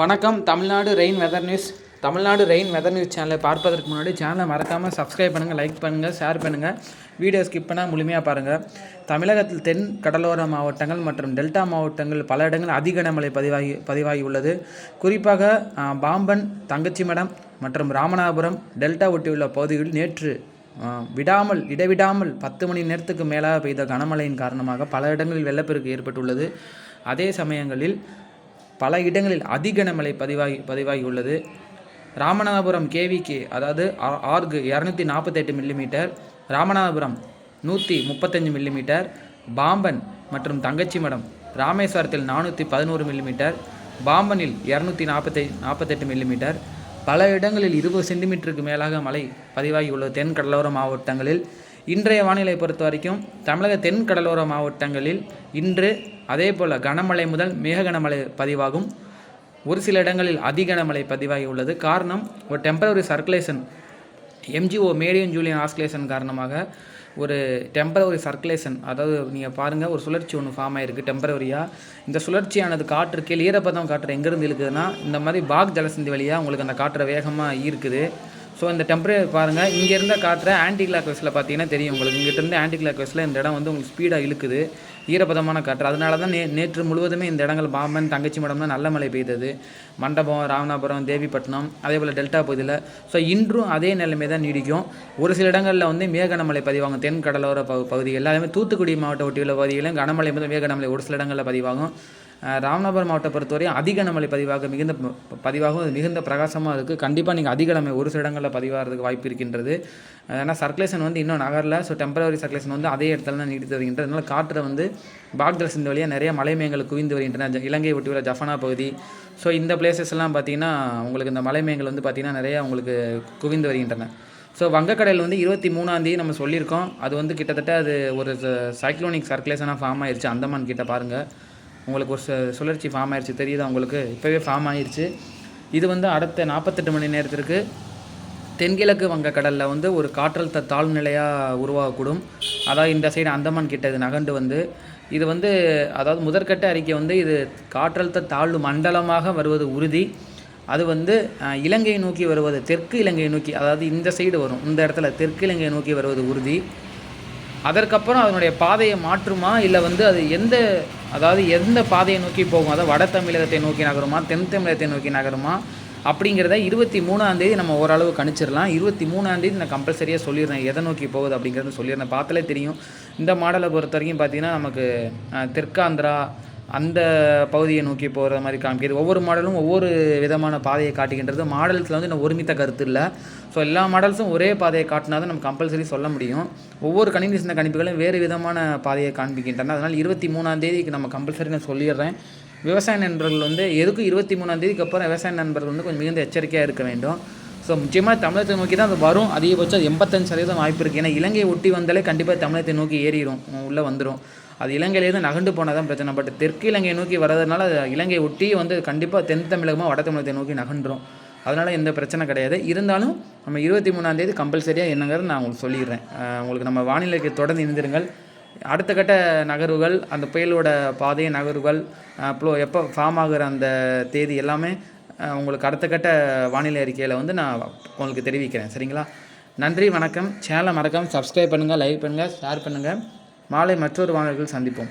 வணக்கம். Tamil Nadu rain weather news Tamil Nadu rain weather news சேனலை பார்ப்பதற்கு முன்னாடி சேனலை மறக்காமல் சப்ஸ்கிரைப் பண்ணுங்கள் லைக் பண்ணுங்கள் ஷேர் பண்ணுங்கள் வீடியோ ஸ்கிப் பண்ணால் முழுமையாக பாருங்கள் தமிழகத்தில் தென் கடலோர மாவட்டங்கள் மற்றும் டெல்டா மாவட்டங்கள் பல இடங்கள் அதிக கனமழை பதிவாகி பதிவாகி உள்ளது. குறிப்பாக பாம்பன் பாம்பன் தங்கச்சிமடம் மற்றும் ராமநாதபுரம் டெல்டா ஒட்டியுள்ள பகுதிகளில் நேற்று விடாமல் இடைவிடாமல் பத்து மணி நேரத்துக்கு மேலாக பெய்த கனமழையின் காரணமாக பல இடங்களில் வெள்ளப்பெருக்கு ஏற்பட்டுள்ளது. அதே சமயங்களில் பல இடங்களில் அதிகனமழை பதிவாகி பதிவாகி உள்ளது ராமநாதபுரம் கேவிக்கு அதாவது ஆ- ஆர்கு இரநூத்தி நாற்பத்தெட்டு மில்லிமீட்டர் ராமநாதபுரம் நூற்றி முப்பத்தஞ்சு மில்லிமீட்டர் பாம்பன் மற்றும் தங்கச்சி மடம் ராமேஸ்வரத்தில் நானூற்றி பதினோரு மில்லிமீட்டர் பாம்பனில் இரநூத்தி நாற்பத்தை நாற்பத்தெட்டு மில்லிமீட்டர் பல இடங்களில் இருபது சென்டிமீட்டருக்கு மேலாக மழை பதிவாகியுள்ள தென் கடலோர மாவட்டங்களில் இன்றைய வானிலை பொறுத்த வரைக்கும் தமிழக தென் கடலோர மாவட்டங்களில் இன்று அதே போல் கனமழை முதல் மிக கனமழை பதிவாகும். ஒரு சில இடங்களில் அதிக கனமழை பதிவாகி உள்ளது. காரணம் ஒரு temporary circulation MJO Madden Julian oscillation காரணமாக ஒரு டெம்பரவரி சர்க்குலேஷன் அதாவது நீங்கள் பாருங்கள் ஒரு சுழற்சி ஒன்று ஃபார்ம் ஆயிருக்கு டெம்பரவரியாக இந்த சுழற்சியானது காற்று கீழ் ஈரப்பதம் காற்று எங்கேருந்து இருக்குதுன்னா இந்த மாதிரி பாக் ஜலசந்தி வழியாக உங்களுக்கு அந்த காற்றை வேகமாக ஈர்க்குது. ஸோ இந்த டெம்பரேச்சர் பாருங்கள் இங்கே இருந்த காற்றை ஆன்டி கிளாக் வைஸில் பார்த்தீங்கன்னா தெரியும் உங்களுக்கு. இங்கிட்ட இருந்து ஆன்டி கிளாக் வைஸில் இந்த இடம் வந்து உங்களுக்கு ஸ்பீடாக இழுக்குது. ஈரப்பதமான காற்று. அதனால தான் நே நேற்று முழுவதுமே இந்த இடங்கள் பாம்பன் தங்கச்சி மடம்லாம் நல்ல மழை பெய்தது. மண்டபம் ராமநாபுரம் தேவிப்பட்டினம் அதே போல் டெல்டா பகுதியில். ஸோ இன்றும் அதே நிலைமை தான் நீடிக்கும். ஒரு சில இடங்களில் வந்து மிக கனமழை பதிவாகும். தென் கடலோர பகு பகுதிகளில் அதேமாதிரி தூத்துக்குடி மாவட்ட ஒட்டியுள்ள பகுதிகளிலும் கனமழை முதல் மிக கனமழை ஒரு சில இடங்களில் பதிவாகும். ராமநாதபுரம் மாவட்டம் பொறுத்தவரையும் அதிக நிலை பதிவாக மிகுந்த ப- அது மிகுந்த பிரகாசமாக இருக்குது கண்டிப்பாக நீங்கள் அதிக கனமழை ஒரு சில இடங்களில் பதிவாகிறதுக்கு வாய்ப்பு இருக்கின்றது. ஏன்னா சர்க்குலேஷன் வந்து இன்னும் நகரில். ஸோ டெம்பரவரி சர்க்குலேஷன் வந்து அதே இடத்துல தான் நீடித்து வருகின்றது. அதனால் காற்று வந்து பாக்டல் வழியாக நிறைய மலை மேகங்கள் குவிந்து வருகின்றன. இலங்கை ஒட்டியுள்ள ஜஃபனா பகுதி. ஸோ இந்த பிளேசஸ்லாம் பார்த்தீங்கன்னா உங்களுக்கு இந்த மலை மேகங்கள் வந்து பார்த்திங்கன்னா நிறைய உங்களுக்கு குவிந்து வருகின்றன. ஸோ வங்கக்கடல் வந்து இருபத்தி மூணாந்தேதி நம்ம சொல்லியிருக்கோம். அது வந்து கிட்டத்தட்ட அது ஒரு சைக்ளோனிக் சர்க்குலேஷனாக ஃபார்ம் ஆயிடுச்சு அந்தமான் கிட்ட பாருங்கள் உங்களுக்கு ஒரு சு- சுழற்சி ஃபார்ம் ஆயிடுச்சு தெரியுதா உங்களுக்கு? இப்போவே ஃபார்ம் ஆயிடுச்சு இது வந்து அடுத்த நாற்பத்தெட்டு மணி நேரத்திற்கு தென்கிழக்கு வங்கக்கடலில் வந்து ஒரு காற்றழுத்த தாழ்நிலையாக உருவாகக்கூடும். அதாவது இந்த சைடு அந்தமான் கிட்ட இது நகண்டு வந்து இது வந்து அதாவது முதற்கட்ட அறிக்கை வந்து இது காற்றழுத்த தாழ்வு மண்டலமாக வருவது உறுதி. அது வந்து இலங்கையை நோக்கி வருவது தெற்கு இலங்கையை நோக்கி அதாவது இந்த சைடு வரும் இந்த இடத்துல தெற்கு இலங்கையை நோக்கி வருவது உறுதி. அதற்கப்புறம் அதனுடைய பாதையை மாற்றுமா? இல்லை வந்து அது எந்த அதாவது எந்த பாதையை நோக்கி போகும்? அதாவது வட தமிழகத்தை நோக்கி நகருமா? தென் தமிழகத்தை நோக்கி நகருமா? அப்படிங்கிறத இருபத்தி மூணாந்தேதி நம்ம ஓரளவு கணிச்சிடலாம். இருபத்தி மூணாந்தேதி நான் கம்பல்சரியாக சொல்லிடுறேன். எதை நோக்கி போகுது அப்படிங்கிறத சொல்லிடுறேன். பார்த்தாலே தெரியும். இந்த மாடலை பொறுத்த வரைக்கும் பார்த்தீங்கன்னா நமக்கு தெற்காந்திரா அந்த பகுதியை நோக்கி போகிற மாதிரி காமிக்கிறது ஒவ்வொரு மாடலும் ஒவ்வொரு விதமான பாதையை காட்டுகின்றது. மாடல்ஸில் வந்து இன்னும் ஒருமித்த கருத்து இல்லை. ஸோ எல்லா மாடல்ஸும் ஒரே பாதையை காட்டினா தான் நம்ம கம்பல்சரி சொல்ல முடியும். ஒவ்வொரு கணினி சின்ன கணிப்புகளும் வேறு விதமான பாதையை காண்பிக்கின்றன. அதனால் இருபத்தி மூணாம் தேதிக்கு நம்ம கம்பல்சரி நான் சொல்லிடுறேன். விவசாய நண்பர்கள் வந்து எதுக்கும் இருபத்தி மூணாம் தேதிக்கு அப்புறம் விவசாய நண்பர்கள் வந்து கொஞ்சம் மிகுந்த எச்சரிக்கையாக இருக்க வேண்டும்? ஸோ முக்கியமாக தமிழகத்தை நோக்கி தான் அது வரும். அதிகபட்சம் எண்பத்தஞ்சு சதவீதம் வாய்ப்பு இருக்குது ஏன்னா இலங்கையை ஒட்டி வந்தாலே கண்டிப்பாக தமிழகத்தை நோக்கி ஏறிடும் உள்ளே வந்துடும் அது இலங்கையிலேருந்து நகண்டு போனால் தான் பிரச்சனை. பட் தெற்கு இலங்கையை நோக்கி வரதுனால அது இலங்கையை ஒட்டி வந்து கண்டிப்பாக தென் தமிழகமாக வட தமிழகத்தை நோக்கி நகண்டுரும் அதனால் எந்த பிரச்சனை கிடையாது. இருந்தாலும் நம்ம இருபத்தி மூணாந்தேதி கம்பல்சரியாக என்னங்கிறது நான் உங்களுக்கு சொல்லிடுறேன். உங்களுக்கு நம்ம வானிலைக்கு தொடர்ந்து இருந்திருங்கள் அடுத்த கட்ட நகர்வுகள் அந்த புயலோட பாதை நகர்வுகள் அப்புறம் எப்போ ஃபார்ம் ஆகுற அந்த தேதி எல்லாமே உங்களுக்கு அடுத்த கட்ட வானிலை அறிக்கையில் வந்து நான் உங்களுக்கு தெரிவிக்கிறேன். சரிங்களா? நன்றி வணக்கம். சேனலை மறக்காமல் சப்ஸ்கிரைப் பண்ணுங்கள் லைக் பண்ணுங்கள் ஷேர் பண்ணுங்கள் மாலை மற்றொரு வானொலியில் சந்திப்போம்.